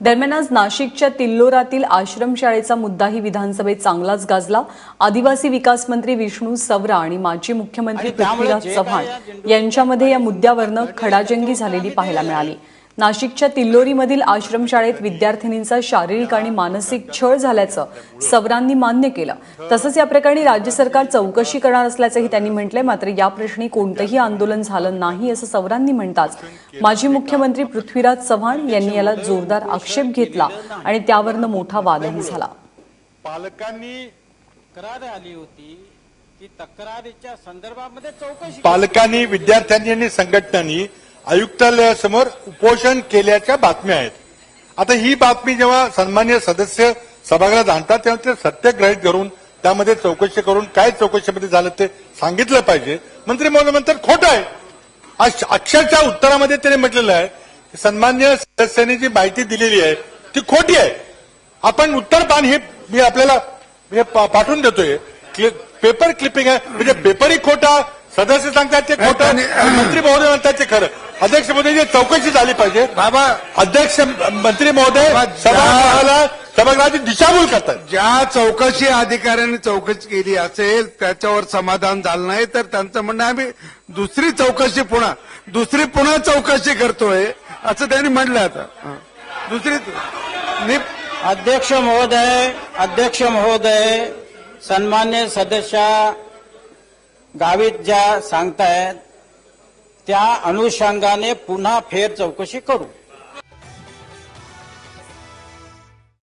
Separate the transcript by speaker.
Speaker 1: दरम्यान आज नाशिकच्या तिल्लोरातील आश्रमशाळेचा मुद्दाही विधानसभेत चांगलाच गाजला. आदिवासी विकास मंत्री विष्णू सवरा आणि माजी मुख्यमंत्री पृथ्वीराज चव्हाण यांच्यामध्ये या मुद्द्यावरनं खडाजंगी झालेली पाहायला मिळाली. नाशिकच्या तिल्लोरीमधील आश्रमशाळेत विद्यार्थिनींचा शारीरिक आणि मानसिक छळ झाल्याचं सवरांनी मान्य केलं. तसंच या प्रकरणी राज्य सरकार चौकशी करणार असल्याचंही त्यांनी म्हटलंय. मात्र या प्रश्नी कोणतंही आंदोलन झालं नाही असं सवरांनी म्हणताच माजी मुख्यमंत्री पृथ्वीराज चव्हाण यांनी याला जोरदार आक्षेप घेतला आणि त्यावरनं मोठा वादही झाला.
Speaker 2: पालकांनी
Speaker 3: तक्रार आली होती. की तक्रारीच्या संदर्भामध्ये चौकशी
Speaker 2: पालकांनी विद्यार्थ्यांनी आणि संघटनांनी आयुक्तालयासमोर उपोषण केल्याच्या बातम्या आहेत. आता ही बातमी जेव्हा सन्मान्य सदस्य सभागृहात आणतात तेव्हा ते सत्यग्रहित करून त्यामध्ये चौकशी करून काय चौकशीमध्ये झालं ते सांगितलं पाहिजे. मंत्री महोदय म्हणतात खोटं आहे. आज अक्षरच्या उत्तरामध्ये त्याने म्हटलेलं आहे सन्मान्य सदस्यांनी जी माहिती दिलेली आहे ती खोटी आहे. आपण उत्तर पान हे मी आपल्याला पा- पाठवून देतोय. पेपर क्लिपिंग आहे. म्हणजे पेपरही खोटा सदस्य सांगतात ते खोटं. मंत्री महोदय म्हणतात ते खरं. अध्यक्ष महोदय चौकशी झाली पाहिजे.
Speaker 4: बाबा
Speaker 2: अध्यक्ष मंत्री महोदय सभागृहाला सभागृहाची दिशाभूल करतात.
Speaker 4: ज्या चौकशी अधिकाऱ्यांनी चौकशी केली असेल त्याच्यावर समाधान झालं नाही तर त्यांचं म्हणणं आम्ही दुसरी चौकशी पुन्हा दुसरी पुन्हा चौकशी करतोय असं त्यांनी म्हणलं आता. दुसरी नि-
Speaker 3: अध्यक्ष महोदय अध्यक्ष महोदय सन्मान्य सदस्य गावीत ज्या सांगतायत त्या अनुषंगाने पुन्हा फेर चौकशी करू.